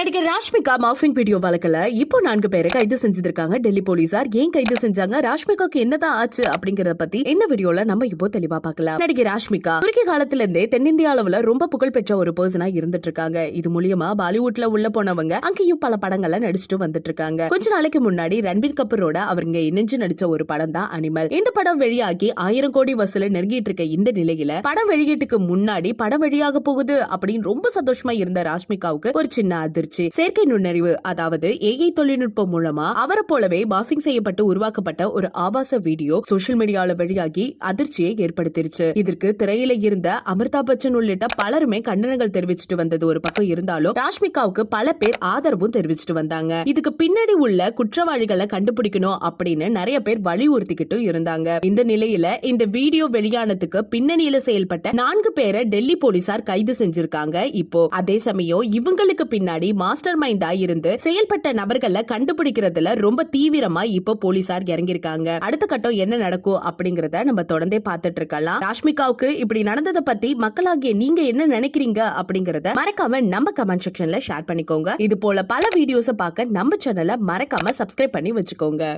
நடிகர் Rashmika mopping video வழக்கில் இப்போ நான்கு பேரை கைது செஞ்சிருக்காங்க. டெல்லி போலீசார் ஏன் கைது செஞ்சாங்க? ராஷ்மிகாக்கு என்னதான் ஆச்சு அப்படிங்கறத பத்தி இந்த வீடியோல நம்ம இப்போ தெளிவா பார்க்கலாம். நடிகை ராஷ்மிகா குறுகிய காலத்துல இருந்தே தென்னிந்திய அளவுல ரொம்ப புகழ்பெற்ற ஒரு பர்சனா இருந்துட்டு இருக்காங்க இது மூலியமா பாலிவுட்ல உள்ள போனவங்க அங்கேயும் பல படங்கள்ல நடிச்சுட்டு வந்துட்டு இருக்காங்க கொஞ்ச நாளைக்கு முன்னாடி ரன்பீர் கபூரோட அவருங்க இணைஞ்சு நடிச்ச ஒரு படம் தான் அனிமல் இந்த படம் வெளியாகி ஆயிரம் கோடி வசூல நெருங்கிட்டு இருக்க இந்த நிலையில படம் வெளியீட்டுக்கு முன்னாடி படம் வெளியாக போகுது அப்படின்னு ரொம்ப சந்தோஷமா இருந்த ராஷ்மிகாவுக்கு ஒரு சின்ன அதிர்ச்சி. செயற்கை நுண்ணறிவு அதாவது ஏஐ தொழில்நுட்பம் மூலமா அவரை போலவே பாஃபிங் செய்யப்பட்டு உருவாக்கப்பட்ட ஒரு ஆபாச வீடியோ சோசியல் மீடியால வெளியாகி அதிர்ச்சியை ஏற்படுத்திருச்சு. இதற்கு திரையில இருந்த அமிர்தா பச்சன் உள்ளிட்ட பலருமே கண்டனங்கள் தெரிவிச்சுட்டு வந்தது ஒரு பக்கம் இருந்தாலும் ராஷ்மிகாவுக்கு பல பேர் ஆதரவும் தெரிவிச்சுட்டு வந்தாங்க. இதுக்கு பின்னாடி உள்ள குற்றவாளிகளை கண்டுபிடிக்கணும் அப்படின்னு நிறைய பேர் வலியுறுத்திக்கிட்டு இருந்தாங்க. இந்த நிலையில இந்த வீடியோ வெளியானதுக்கு பின்னணியில செயல்பட்ட நான்கு பேரை டெல்லி போலீசார் கைது செஞ்சிருக்காங்க. இப்போ அதே சமயம் இவங்களுக்கு பின்னாடி மாஸ்டர் மைண்டா இருந்து செயல்பட்ட நபர்களை கண்டுபிடிக்கிறதுல ரொம்ப தீவிரமா இப்போ போலீசார் இறங்கியிருக்காங்க. அடுத்த கட்டம் என்ன நடக்கும் அப்படிங்கறத நம்ம தொடர்ந்தே பார்த்துட்டு இருக்கலாம். ராஷ்மிகாவுக்கு இப்படி நடந்ததை பத்தி மக்களாகிய நீங்க என்ன நினைக்கிறீங்க அப்படிங்கறத மறக்காம நம்ம கமெண்ட் செக்ஷன்ல ஷேர் பண்ணிக்கோங்க. இது போல பல வீடியோஸை பார்க்க நம்ம சேனலை மறக்காம சப்ஸ்கிரைப் பண்ணி வச்சுக்கோங்க.